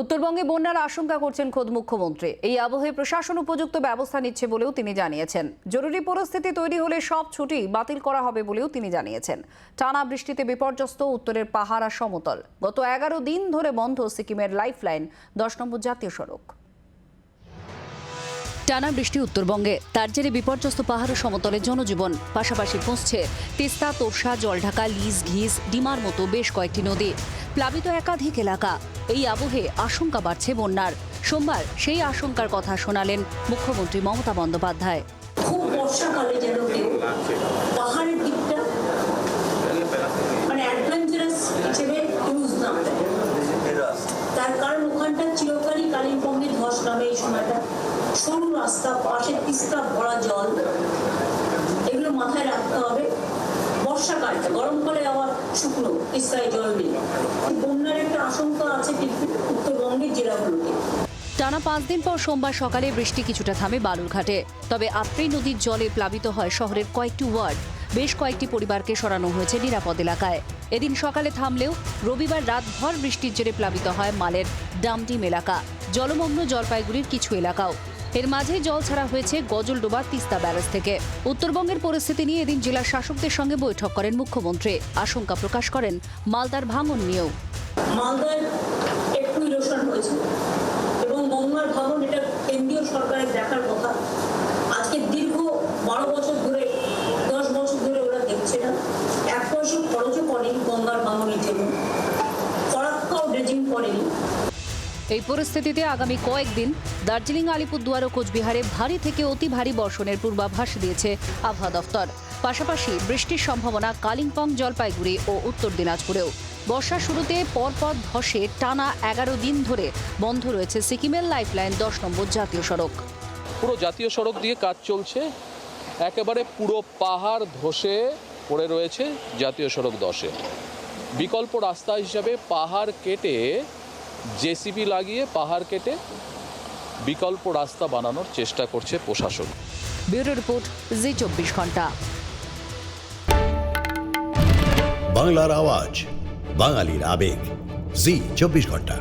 উত্তরবঙ্গে বন্যার আশঙ্কা করছেন খোদ মুখ্যমন্ত্রী। এই আবহে প্রশাসন উপযুক্ত ব্যবস্থা নিচ্ছে বলেও তিনি জানিয়েছেন। জরুরি পরিস্থিতি তৈরি হলে সব ছুটি বাতিল করা হবে বলেও তিনি জানিয়েছেন। টানা বৃষ্টিতে বিপর্যস্ত উত্তরের পাহাড় আর সমতল। গত এগারো দিন ধরে বন্ধ সিকিমের লাইফলাইন, দশ নম্বর জাতীয় সড়ক। টানা বৃষ্টি উত্তরবঙ্গে। তার জেরে বিপর্যস্ত পাহাড় সমতলে জনজীবন। পাশাপাশি পৌঁছছে তিস্তা, তোরসা, জলঢাকা, লিজ ঘিস ডিমার মতো বেশ কয়েকটি নদী। প্লাবিত একাধিক এলাকা। এই আবহে আশঙ্কা বাড়ছে বন্যার। সোমবার সেই আশঙ্কার কথা শোনালেন মুখ্যমন্ত্রী মমতা বন্দ্যোপাধ্যায়। খুব বর্ষাকালে যেন কেউ পাহাড়ের দিকটা মানে অ্যাডভেঞ্চারাস হিসেবে ইউজ না তার কারণ ওখানটা চিরকালই কালিম্পংয়ে ধস নামে এই সময়টা। সরু রাস্তা, পাশে তিস্তা ভরা জল। জল নেই বন্যার একটা আশঙ্কা আছে কিন্তু উত্তরবঙ্গের জেলাগুলোতে। টানা পাঁচ দিন পর সোমবার সকালে বৃষ্টি কিছুটা থামে বালুরঘাটে। তবে আত্রেই নদীর জলে প্লাবিত হয় শহরের কয়েকটি ওয়ার্ড। বেশ কয়েকটি পরিবারকে সরানো হয়েছে নিরাপদ এলাকায়। এদিন সকালে থামলেও রবিবার রাতভর বৃষ্টির জেরে প্লাবিত হয় মালের ডামডিম এলাকা। জলমগ্ন জলপাইগুড়ির কিছু এলাকাও। এর মাঝে জল ছাড়া হয়েছে গজলডোবা তিস্তা ব্যারেজ থেকে। উত্তরবঙ্গের পরিস্থিতি নিয়ে এদিন জেলার শাসকদের সঙ্গে বৈঠক করেন মুখ্যমন্ত্রী। আশঙ্কা প্রকাশ করেন মালদার ভাঙন নিয়েও। মালদায় একটু হয়েছে। এবং কেন্দ্রীয় সরকারের দীর্ঘ বারো বছর ধরে, দশ বছর ধরে ওরা দেখছে এক এই পরিস্থিতিতে আগামী কয়েকদিন দার্জিলিং আলিপুরদুয়ার ও কোচবিহারে ভারী থেকে অতি ভারী বর্ষণের পূর্বাভাস দিয়েছে আবহাওয়া দফতর। পাশাপাশি বৃষ্টির সম্ভাবনা কালিম্পং, জলপাইগুড়ি ও উত্তর দিনাজপুরেও। বর্ষার শুরুতে পরপর ধসে টানা এগারো দিন ধরে বন্ধ রয়েছে সিকিমের লাইফলাইন দশ নম্বর জাতীয় সড়ক। পুরো জাতীয় সড়ক দিয়ে কাজ চলছে। একেবারে পুরো পাহাড় ধসে পড়ে রয়েছে জাতীয় সড়ক দশে। বিকল্প রাস্তা হিসাবে পাহাড় কেটে জেসিবি লাগিয়ে পাহাড় কেটে বিকল্প রাস্তা বানানোর চেষ্টা করছে প্রশাসন। ব্যুরো রিপোর্ট জি চব্বিশ ঘণ্টা। বাংলার আওয়াজ বাঙালির আবেগ জি চব্বিশ ঘণ্টা।